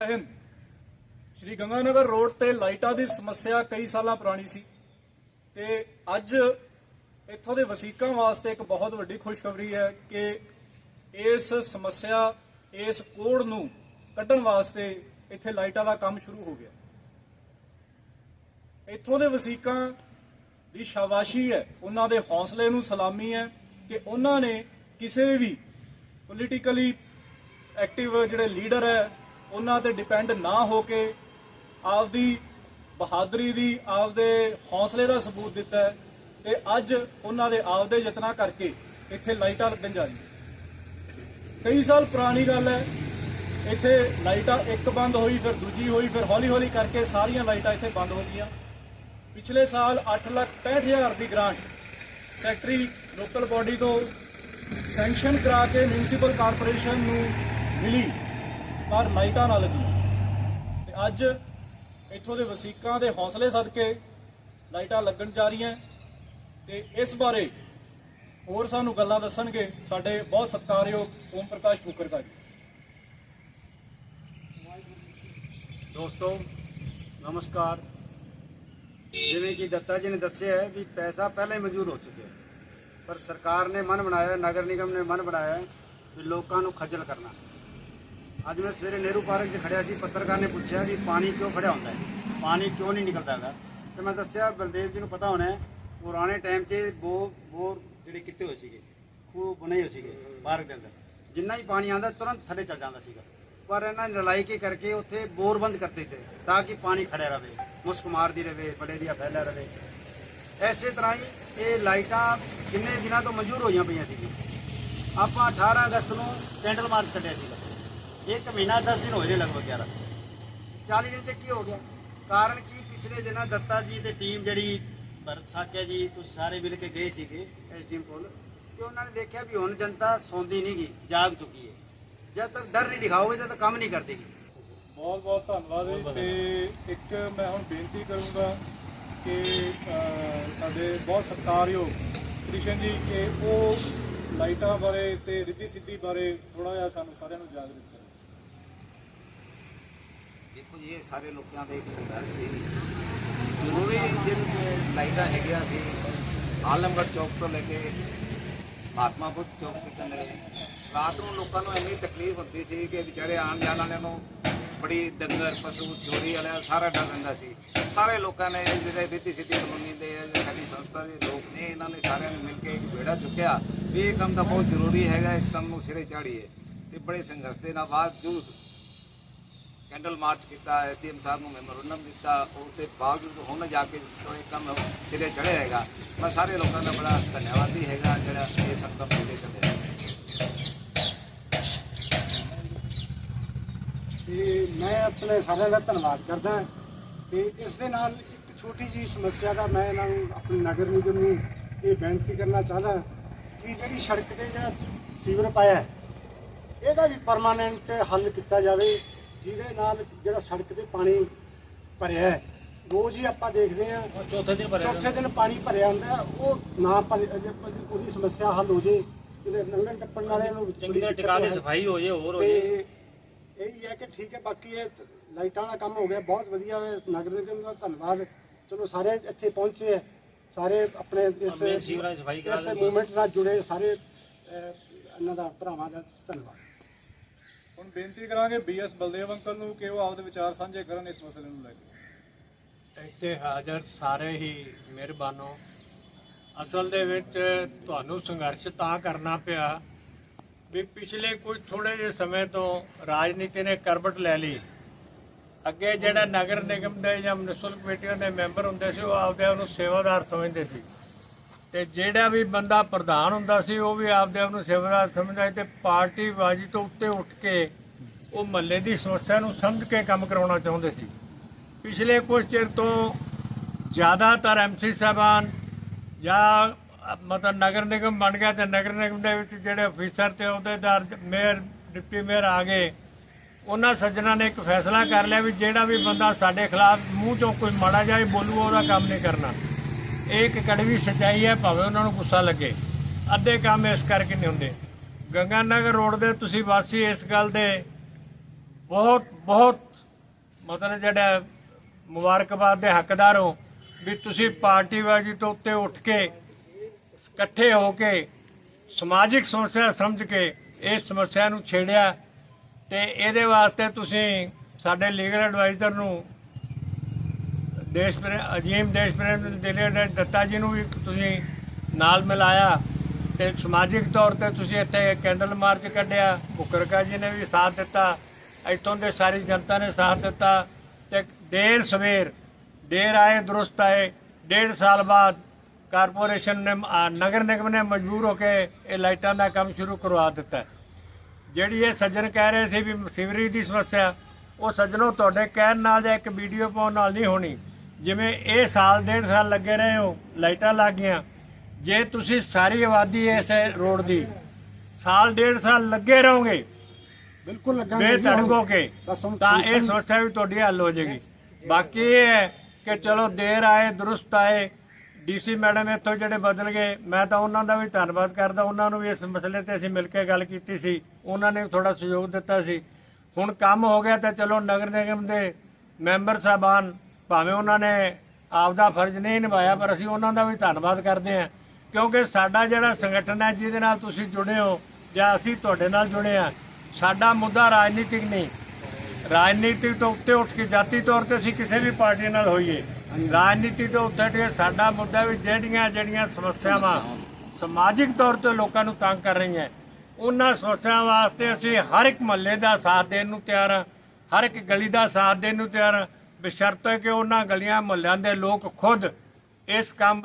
ਹਿੰਦ। ਸ਼੍ਰੀ Ganganagar road ਤੇ ਲਾਈਟਾਂ ਦੀ ਸਮੱਸਿਆ ਕਈ ਸਾਲਾਂ ਪੁਰਾਣੀ ਸੀ ਤੇ ਅੱਜ ਇੱਥੋਂ ਦੇ ਵਸੀਕਾਂ ਵਾਸਤੇ ਇੱਕ ਬਹੁਤ ਵੱਡੀ ਖੁਸ਼ਖਬਰੀ ਹੈ ਕਿ ਇਸ ਸਮੱਸਿਆ, ਇਸ ਕੋੜ ਨੂੰ ਕੱਢਣ ਵਾਸਤੇ ਇੱਥੇ ਲਾਈਟਾਂ ਦਾ ਕੰਮ ਸ਼ੁਰੂ ਹੋ ਗਿਆ। ਇੱਥੋਂ ਦੇ ਵਸੀਕਾਂ ਦੀ ਸ਼ਾਬਾਸ਼ੀ ਹੈ, ਉਹਨਾਂ ਦੇ ਹੌਸਲੇ ਨੂੰ ਸਲਾਮੀ ਹੈ ਕਿ ਉਹਨਾਂ ਨੇ ਕਿਸੇ ਵੀ ਪੋਲੀਟੀਕਲੀ ਐਕਟਿਵ ਜਿਹੜੇ ਲੀਡਰ ਹੈ ਉਹਨਾਂ ਤੇ ਡਿਪੈਂਡ ਨਾ ਹੋ ਕੇ ਆਪਦੀ ਬਹਾਦਰੀ ਦੀ, ਆਪਦੇ ਹੌਸਲੇ ਦਾ ਸਬੂਤ ਦਿੱਤਾ ਹੈ ਤੇ ਅੱਜ ਉਹਨਾਂ ਦੇ ਆਪਦੇ ਯਤਨਾਂ ਕਰਕੇ ਇੱਥੇ ਲਾਈਟਾਂ ਲੱਗਣ ਜਾ ਰਹੀਆਂ। ਕਈ ਸਾਲ ਪੁਰਾਣੀ ਗੱਲ ਹੈ, ਇੱਥੇ ਲਾਈਟਾਂ ਇੱਕ ਬੰਦ ਹੋਈ, ਫਿਰ ਦੂਜੀ ਹੋਈ, ਫਿਰ ਹੌਲੀ ਹੌਲੀ ਕਰਕੇ ਸਾਰੀਆਂ ਲਾਈਟਾਂ ਇੱਥੇ ਬੰਦ ਹੋ ਗਈਆਂ। ਪਿਛਲੇ ਸਾਲ 865000 ਦੀ ਗ੍ਰਾਂਟ ਸੈਕਟਰੀ ਲੋਕਲ ਬਾਡੀ ਤੋਂ ਸੈਂਕਸ਼ਨ ਕਰਾ ਕੇ ਮਿਊਨਿਸਪਲ ਕਾਰਪੋਰੇਸ਼ਨ ਨੂੰ ਮਿਲੀ। ਪਰ ਲਾਈਟਾਂ ਨਾ ਲੱਗੀਆਂ। ਤੇ ਅੱਜ ਇੱਥੋਂ ਦੇ ਵਸੀਕਾਂ ਦੇ ਹੌਸਲੇ ਸਦਕੇ ਲਾਈਟਾਂ ਲੱਗਣ ਜਾ ਰਹੀਆਂ ਤੇ ਇਸ ਬਾਰੇ ਹੋਰ ਸਾਨੂੰ ਗੱਲਾਂ ਦੱਸਣਗੇ ਸਾਡੇ ਬਹੁਤ ਸਤਿਕਾਰਯੋਗ ਓਮ ਪ੍ਰਕਾਸ਼ ਫੁਕਰਕਾ ਜੀ ਦੋਸਤੋ, ਨਮਸਕਾਰ। ਜਿਵੇਂ ਕਿ ਦੱਤਾ ਜੀ ਨੇ ਦੱਸਿਆ ਹੈ ਵੀ ਪੈਸਾ ਪਹਿਲਾਂ ਹੀ ਮਨਜ਼ੂਰ ਹੋ ਚੁੱਕਿਆ ਪਰ ਸਰਕਾਰ ਨੇ ਮਨ ਬਣਾਇਆ, ਨਗਰ ਨਿਗਮ ਨੇ ਮਨ ਬਣਾਇਆ ਵੀ ਲੋਕਾਂ ਨੂੰ ਖੱਜਲ ਕਰਨਾ। ਅੱਜ ਮੈਂ ਸਵੇਰੇ ਨਹਿਰੂ ਪਾਰਕ 'ਚ ਖੜਿਆ ਸੀ, ਪੱਤਰਕਾਰ ਨੇ ਪੁੱਛਿਆ ਵੀ ਪਾਣੀ ਕਿਉਂ ਖੜਿਆ ਹੁੰਦਾ ਹੈ? ਪਾਣੀ ਕਿਉਂ ਨਹੀਂ ਨਿਕਲਦਾ ਹੈਗਾ? ਤੇ ਮੈਂ ਦੱਸਿਆ, ਬਲਦੇਵ ਜੀ ਨੂੰ ਪਤਾ ਹੋਣਾ ਹੈ, ਪੁਰਾਣੇ ਟਾਈਮ 'ਚ ਬੋ ਬੋਰ ਜਿਹੜੇ ਕਿੱਤੇ ਹੋਏ ਸੀਗੇ, ਖੂਹ ਬਣੇ ਹੋਏ ਸੀਗੇ ਪਾਰਕ ਦੇ ਅੰਦਰ। ਜਿੰਨਾ ਹੀ ਪਾਣੀ ਆਂਦਾ ਤੁਰੰਤ ਥੱਲੇ ਚੱਲ ਜਾਂਦਾ ਸੀਗਾ। ਪਰ ਇਹਨਾਂ ਨੇ ਨਲਾਇਕੀ ਕਰਕੇ ਉੱਥੇ ਬੋਰ ਬੰਦ ਕਰ ਦਿੱਤੇ ਤਾਂ ਕਿ ਪਾਣੀ ਖੜਿਆ ਰਵੇ ਮੁਸਕ ਮਾਰਦੀ ਰਵੇ ਬੜੇ ਦੀਆਂ ਫੈਲਿਆ ਰਵੇ ਐਸੇ ਤਰ੍ਹਾਂ ਹੀ ਇਹ ਲਾਈਟਾਂ ਕਿੰਨੇ ਦਿਨਾਂ ਤੋਂ ਮਨਜ਼ੂਰ ਹੋਈਆਂ ਪਈਆਂ ਸੀਗੀਆਂ। ਆਪਾਂ 18 ਅਗਸਤ ਨੂੰ ਕੈਂਡਲ ਮਾਰਚ ਕੱਢਿਆ ਸੀਗਾ। ਇੱਕ ਮਹੀਨਾ 10 ਦਿਨ ਹੋਏ ਨੇ ਲਗਭਗ 11 40 ਦਿਨ ਚ ਕੀ ਹੋ ਗਿਆ? ਕਾਰਨ ਕੀ? ਪਿਛਲੇ ਦਿਨਾਂ ਦੱਤਾ ਜੀ ਤੇ ਟੀਮ ਜਿਹੜੀ ਭਰਤ ਸਾਕਿਆ ਜੀ ਤੁਸੀਂ ਸਾਰੇ ਮਿਲ ਕੇ ਗਏ ਸੀਗੇ ਐਸਡੀਐਮ ਕੋਲ ਕਿ ਉਹਨਾਂ ਨੇ ਦੇਖਿਆ ਵੀ ਹੁਣ ਜਨਤਾ ਸੌਂਦੀ ਨਹੀਂ ਗਈ ਜਾਗ ਚੁੱਕੀ ਹੈ। ਜਦ ਤੱਕ ਡਰ ਨਹੀਂ ਦਿਖਾਓਗੇ ਤਦ ਤੱਕ ਕੰਮ ਨਹੀਂ ਕਰਦੇਗੀ ਬਹੁਤ ਬਹੁਤ ਧੰਨਵਾਦ ਜੀ। ਤੇ ਇੱਕ ਮੈਂ ਹੁਣ ਬੇਨਤੀ ਕਰੂੰਗਾ ਕਿ ਸਾਡੇ ਬਹੁਤ ਸਤਿਕਾਰਯੋਗ ਕ੍ਰਿਸ਼ਨ ਜੀ ਕਿ ਉਹ ਲਾਈਟਾਂ ਬਾਰੇ ਤੇ ਰਿੱਧੀ ਸਿੱਧੀ ਬਾਰੇ ਥੋੜਾ ਜਿਹਾ ਸਾਨੂੰ ਸਾਰਿਆਂ ਨੂੰ ਜਾਗਰੂਕ ਦੇਖੋ ਜੀ, ਇਹ ਸਾਰੇ ਲੋਕਾਂ ਦਾ ਇੱਕ ਸੰਘਰਸ਼ ਸੀ। ਜ਼ਰੂਰੀ ਜਿਨ ਲਾਈਟਾਂ ਹੈਗੀਆਂ ਸੀ, ਆਲਮਗੜ੍ਹ ਚੌਕ ਤੋਂ ਲੈ ਕੇ ਮਹਾਤਮਾ ਬੁੱਧ ਚੌਕ ਤੱਕ ਨੇ। ਰਾਤ ਨੂੰ ਲੋਕਾਂ ਨੂੰ ਇੰਨੀ ਤਕਲੀਫ ਹੁੰਦੀ ਸੀ ਕਿ ਵਿਚਾਰੇ ਆਉਣ ਜਾਣ ਵਾਲਿਆਂ ਨੂੰ ਬੜੀ ਡੰਗਰ, ਪਸ਼ੂ, ਚੋਰੀ ਵਾਲਿਆਂ ਸਾਰਾ ਡਰ ਰਹਿੰਦਾ ਸੀ। ਸਾਰੇ ਲੋਕਾਂ ਨੇ ਜਿਹੜੇ ਵਿੱਤੀ ਸਿੱਧੀ ਕਲੋਨੀ ਦੇ ਸਾਡੀ ਸੰਸਥਾ ਦੇ ਲੋਕ ਨੇ, ਇਹਨਾਂ ਨੇ ਸਾਰਿਆਂ ਨੇ ਮਿਲ ਕੇ ਇੱਕ ਬੇੜਾ ਚੁੱਕਿਆ। ਵੀ ਇਹ ਕੰਮ ਤਾਂ ਬਹੁਤ ਜ਼ਰੂਰੀ ਹੈਗਾ, ਇਸ ਕੰਮ ਨੂੰ ਸਿਰੇ ਚਾੜੀਏ। ਤੇ ਬੜੇ ਸੰਘਰਸ਼ ਦੇ ਨਾਲ ਬਾਵਜੂਦ ਕੈਂਡਲ ਮਾਰਚ ਕੀਤਾ, ਐਸਡੀਐਮ ਸਾਹਿਬ ਨੂੰ ਮੈਮੋਰੰਡਮ ਦਿੱਤਾ ਉਸ ਦੇ ਬਾਵਜੂਦ ਹੁਣ ਜਾ ਕੇ ਜਦੋਂ ਇਹ ਕੰਮ ਸਿਰੇ ਚੜ੍ਹਿਆ ਹੈਗਾ, ਮੈਂ ਸਾਰੇ ਲੋਕਾਂ ਦਾ ਬੜਾ ਧੰਨਵਾਦੀ ਹੈਗਾ ਜਿਹੜਾ ਇਹ ਸਭ ਕੰਮ ਸਿਰੇ ਚੜ੍ਹਿਆ ਤੇ ਮੈਂ ਆਪਣੇ ਸਾਰਿਆਂ ਦਾ ਧੰਨਵਾਦ ਕਰਦਾ ਤੇ ਇਸ ਦੇ ਨਾਲ ਇੱਕ ਛੋਟੀ ਜੀ ਸਮੱਸਿਆ ਦਾ ਮੈਂ ਇਹਨਾਂ ਨੂੰ ਆਪਣੇ ਨਗਰ ਨਿਗਮ ਨੂੰ ਇਹ ਬੇਨਤੀ ਕਰਨਾ ਚਾਹਦਾ ਕਿ ਜਿਹੜੀ ਸੜਕ ਤੇ ਜਿਹੜਾ ਸੀਵਰ ਪਾਇਆ ਇਹਦਾ ਵੀ ਪਰਮਾਨੈਂਟ ਹੱਲ ਕੀਤਾ ਜਾਵੇ। ਜਿਹਦੇ ਨਾਲ ਜਿਹੜਾ ਸੜਕ ਤੇ ਪਾਣੀ ਭਰਿਆ ਹੈ ਰੋਜ਼ ਹੀ ਆਪਾਂ ਦੇਖਦੇ ਹਾਂ ਚੌਥੇ ਦਿਨ ਭਰਿਆ ਚੌਥੇ ਦਿਨ ਪਾਣੀ ਭਰਿਆ ਹੁੰਦਾ ਉਹ ਨਾ ਭਰੇ ਅਜੇ ਉਹਦੀ ਸਮੱਸਿਆ ਹੱਲ ਹੋ ਜੇ ਇਹਦੇ ਲੰਘਣ ਟੱਪਣ ਵਾਲਿਆਂ ਨੂੰ ਚੰਗੀ ਤਰ੍ਹਾਂ ਟਿਕਾ ਕੇ ਸਫ਼ਾਈ ਹੋ ਜੇ ਹੋਰ ਹੋ ਜੇ। ਤੇ ਇਹੀ ਹੈ ਕਿ ਠੀਕ ਹੈ ਬਾਕੀ ਇਹ ਲਾਈਟਾਂ ਵਾਲਾ ਕੰਮ ਹੋ ਗਿਆ ਬਹੁਤ ਵਧੀਆ ਹੈ ਨਗਰ ਨਿਗਮ ਦਾ ਧੰਨਵਾਦ। ਚਲੋ ਸਾਰੇ ਇੱਥੇ ਪਹੁੰਚੇ ਹੈ ਸਾਰੇ ਆਪਣੇ ਇਸ ਮੇਨ ਸੀਵਰਾਂ ਦੀ ਸਫ਼ਾਈ ਕਰਾ ਇਸ। ਮੂਵਮੈਂਟ ਨਾਲ ਜੁੜੇ ਸਾਰੇ ਅਹ, ਇਹਨਾਂ ਦਾ ਭਰਾਵਾਂ ਦਾ ਧੰਨਵਾਦ। ਹੁਣ ਬੇਨਤੀ ਕਰਾਂਗੇ ਬੀਐਸ ਬਲਦੇਵ ਅੰਕਲ ਨੂੰ ਕਿ ਉਹ ਆਪਦੇ ਵਿਚਾਰ ਸਾਂਝੇ ਕਰਨ ਇਸ ਮਸਲੇ ਨੂੰ ਲੈ ਕੇ। ਇੱਥੇ ਹਾਜ਼ਰ ਸਾਰੇ ਹੀ ਮਿਹਰਬਾਨੋ। ਅਸਲ ਦੇ ਵਿੱਚ ਤੁਹਾਨੂੰ ਸੰਘਰਸ਼ ਤਾਂ ਕਰਨਾ ਪਿਆ ਵੀ ਪਿਛਲੇ ਕੁਝ ਥੋੜੇ ਜਿਹੇ ਸਮੇਂ ਤੋਂ ਰਾਜਨੀਤੀ ਨੇ ਕਰਵਟ ਲੈ ਲਈ। ਅੱਗੇ ਜਿਹੜਾ ਨਗਰ ਨਿਗਮ ਦੇ ਜਾਂ ਮਿਊਨਿਸਪਲ ਕਮੇਟੀਆਂ ਦੇ ਮੈਂਬਰ ਹੁੰਦੇ ਸੀ, ਉਹ ਆਪਦੇ ਆਪ ਨੂੰ ਸੇਵਾਦਾਰ ਸਮਝਦੇ ਸੀ। ਤੇ ਜਿਹੜਾ ਵੀ ਬੰਦਾ ਪ੍ਰਧਾਨ ਹੁੰਦਾ ਸੀ, ਉਹ ਵੀ ਆਪਦੇ ਆਪ ਨੂੰ ਸੇਵਾਦਾਰ ਸਮਝਦਾ ਸੀ ਤੇ ਪਾਰਟੀ ਬਾਜੀ ਤੋਂ ਉੱਤੇ ਉੱਠ ਕੇ ਉਹ ਮਹੱਲੇ ਦੀ ਸਮੱਸਿਆ ਨੂੰ ਸਮਝ ਕੇ ਕੰਮ ਕਰਾਉਣਾ ਚਾਹੁੰਦੇ ਸੀ। ਪਿਛਲੇ ਕੁਝ ਚਿਰ ਤੋਂ ਜ਼ਿਆਦਾਤਰ ਐਮਸੀ ਸਾਹਿਬਾਨ ਜਾਂ ਮਤਲਬ ਨਗਰ ਨਿਗਮ ਬਣ ਗਿਆ ਤੇ ਨਗਰ ਨਿਗਮ ਦੇ ਵਿੱਚ ਜਿਹੜੇ ਅਫੀਸਰ ਤੇ ਅਹੁਦੇਦਾਰ ਮੇਅਰ, ਡਿਪਟੀ ਮੇਅਰ ਆ ਗਏ, ਉਹਨਾਂ ਸੱਜਣਾ ਨੇ ਇੱਕ ਫੈਸਲਾ ਕਰ ਲਿਆ ਵੀ ਜਿਹੜਾ ਵੀ ਬੰਦਾ ਸਾਡੇ ਖਿਲਾਫ ਮੂੰਹ ਚੋਂ ਕੋਈ ਮਾੜਾ ਜਾਏ ਬੋਲੂ ਉਹਦਾ ਕੰਮ ਨਹੀਂ ਕਰਨਾ। ਇਹ ਇੱਕ ਕੜਵੀ ਸੱਚਾਈ ਹੈ, ਭਾਵੇਂ ਉਹਨਾਂ ਨੂੰ ਗੁੱਸਾ ਲੱਗੇ। ਅੱਧੇ ਕੰਮ ਇਸ ਕਰਕੇ ਨਹੀਂ ਹੁੰਦੇ। ਗੰਗਾ ਨਗਰ ਰੋਡ ਦੇ ਤੁਸੀਂ ਵਾਸੀ ਇਸ ਗੱਲ ਦੇ ਬਹੁਤ ਬਹੁਤ ਮਤਲਬ ਜਿਹੜਾ ਮੁਬਾਰਕਬਾਦ ਦੇ ਹੱਕਦਾਰ ਹੋ ਵੀ ਤੁਸੀਂ ਪਾਰਟੀਬਾਜ਼ੀ ਤੋਂ ਉੱਤੇ ਉੱਠ ਕੇ, ਇਕੱਠੇ ਹੋ ਕੇ, ਸਮਾਜਿਕ ਸਮੱਸਿਆ ਸਮਝ ਕੇ ਇਸ ਸਮੱਸਿਆ ਨੂੰ ਛੇੜਿਆ ਤੇ ਇਹਦੇ ਵਾਸਤੇ ਤੁਸੀਂ ਸਾਡੇ ਲੀਗਲ ਐਡਵਾਈਜ਼ਰ ਨੂੰ ਦੇਸ਼ ਪ੍ਰੇਮ, ਅਜੀਮ ਦੇਸ਼ ਪ੍ਰੇਮ ਦੇ ਲੀਡਰ ਦੱਤਾ ਜੀ ਨੂੰ ਵੀ ਤੁਸੀਂ ਨਾਲ ਮਿਲਾਇਆ ਤੇ ਸਮਾਜਿਕ ਤੌਰ ਤੇ ਤੁਸੀਂ ਇੱਥੇ ਕੈਂਡਲ ਮਾਰਚ ਕੱਢਿਆ, ਬੁਕਰਕਾ ਜੀ ਨੇ ਵੀ ਸਾਥ ਦਿੱਤਾ, ਇੱਥੋਂ ਦੇ ਸਾਰੀ ਜਨਤਾ ਨੇ ਸਾਥ ਦਿੱਤਾ ਤੇ ਦੇਰ ਸਵੇਰ, ਦੇਰ ਆਏ, ਦਰੁਸਤ ਆਏ, ਡੇਢ ਸਾਲ ਬਾਅਦ ਕਾਰਪੋਰੇਸ਼ਨ ਨੇ ਨਗਰ ਨਿਗਮ ਨੇ ਮਜਬੂਰ ਹੋ ਕੇ ਇਹ ਲਾਈਟਾਂ ਦਾ ਕੰਮ ਸ਼ੁਰੂ ਕਰਵਾ ਦਿੱਤਾ। ਜਿਹੜੀ ਇਹ ਸੱਜਣ ਕਹਿ ਰਹੇ ਸੀ ਵੀ ਸਿਵਰੀ ਦੀ ਸਮੱਸਿਆ, ਉਹ ਸੱਜਣੋ ਤੁਹਾਡੇ ਕਹਿਣ ਨਾਲ ਜਾਂ ਇੱਕ ਵੀਡੀਓ ਪਾਉਣ ਨਾਲ ਨਹੀਂ ਹੋਣੀ। ਜਿਵੇਂ ਇਹ ਸਾਲ ਡੇਢ ਸਾਲ ਲੱਗੇ ਰਹੇ ਹੋ ਲਾਈਟਾਂ ਲੱਗ ਗਈਆਂ। ਜੇ ਤੁਸੀਂ ਸਾਰੀ ਆਬਾਦੀ ਇਸ ਰੋਡ ਦੀ ਸਾਲ ਡੇਢ ਸਾਲ ਲੱਗੇ ਰਹੋਗੇ ਬਿਲਕੁਲ ਲੱਗਾਂਗੇ ਬਸ ਹੁਣ ਤਾਂ ਇਹ ਸਮੱਸਿਆ ਵੀ ਤੁਹਾਡੀ ਹੱਲ ਹੋ ਜਾਏਗੀ। ਬਾਕੀ ਇਹ ਹੈ ਕਿ ਚਲੋ ਦੇਰ ਆਏ ਦਰੁਸਤ ਆਏ ਡੀਸੀ ਮੈਡਮ ਇੱਥੋਂ ਜਿਹੜੇ ਬਦਲ ਗਏ ਮੈਂ ਤਾਂ ਉਹਨਾਂ ਦਾ ਵੀ ਧੰਨਵਾਦ ਕਰਦਾ। ਉਹਨਾਂ ਨੂੰ ਵੀ ਇਸ ਮਸਲੇ ਤੇ ਅਸੀਂ ਮਿਲ ਕੇ ਗੱਲ ਕੀਤੀ ਸੀ। ਉਹਨਾਂ ਨੇ ਥੋੜਾ ਸਹਿਯੋਗ ਦਿੱਤਾ ਸੀ। ਹੁਣ ਕੰਮ ਹੋ ਗਿਆ ਤਾਂ ਚਲੋ ਨਗਰ ਨਿਗਮ ਦੇ ਮੈਂਬਰ ਸਾਹਿਬਾਨ ਭਾਵੇਂ ਉਹਨਾਂ ਨੇ ਆਪਦਾ ਫਰਜ਼ ਨਹੀਂ ਨਿਭਾਇਆ, ਪਰ ਅਸੀਂ ਉਹਨਾਂ ਦਾ ਵੀ ਧੰਨਵਾਦ ਕਰਦੇ ਹਾਂ। ਕਿਉਂਕਿ ਸਾਡਾ ਜਿਹੜਾ ਸੰਗਠਨ ਹੈ, ਜਿਹਦੇ ਨਾਲ ਤੁਸੀਂ ਜੁੜੇ ਹੋ ਜਾਂ ਅਸੀਂ ਤੁਹਾਡੇ ਨਾਲ ਜੁੜੇ ਹਾਂ, ਸਾਡਾ ਮੁੱਦਾ ਰਾਜਨੀਤਿਕ ਨਹੀਂ। ਰਾਜਨੀਤੀ ਤੋਂ ਉੱਤੇ ਉੱਠ ਕੇ, ਜਾਤੀ ਤੌਰ ਤੇ ਅਸੀਂ ਕਿਸੇ ਵੀ ਪਾਰਟੀ ਨਾਲ ਹੋਈਏ, ਰਾਜਨੀਤੀ ਤੋਂ ਉੱਤੇ ਉੱਠ ਕੇ ਸਾਡਾ ਮੁੱਦਾ ਵੀ ਜਿਹੜੀਆਂ ਜਿਹੜੀਆਂ ਸਮੱਸਿਆਵਾਂ ਸਮਾਜਿਕ ਤੌਰ ਤੇ ਲੋਕਾਂ ਨੂੰ ਤੰਗ ਕਰ ਰਹੀਆਂ, ਉਹਨਾਂ ਸਮੱਸਿਆਵਾਂ ਵਾਸਤੇ ਅਸੀਂ ਹਰ ਇੱਕ ਮਹੱਲੇ ਦਾ ਸਾਥ ਦੇਣ ਨੂੰ ਤਿਆਰ ਹਾਂ, ਹਰ ਇੱਕ ਗਲੀ ਦਾ ਸਾਥ ਦੇਣ ਨੂੰ ਤਿਆਰ ਹਾਂ। ਬਸ਼ਰਤੇ ਕਿ ਉਹਨਾਂ ਗਲੀਆਂ ਮੁਹੱਲਿਆਂ ਦੇ ਲੋਕ ਖੁਦ ਇਸ ਕੰਮ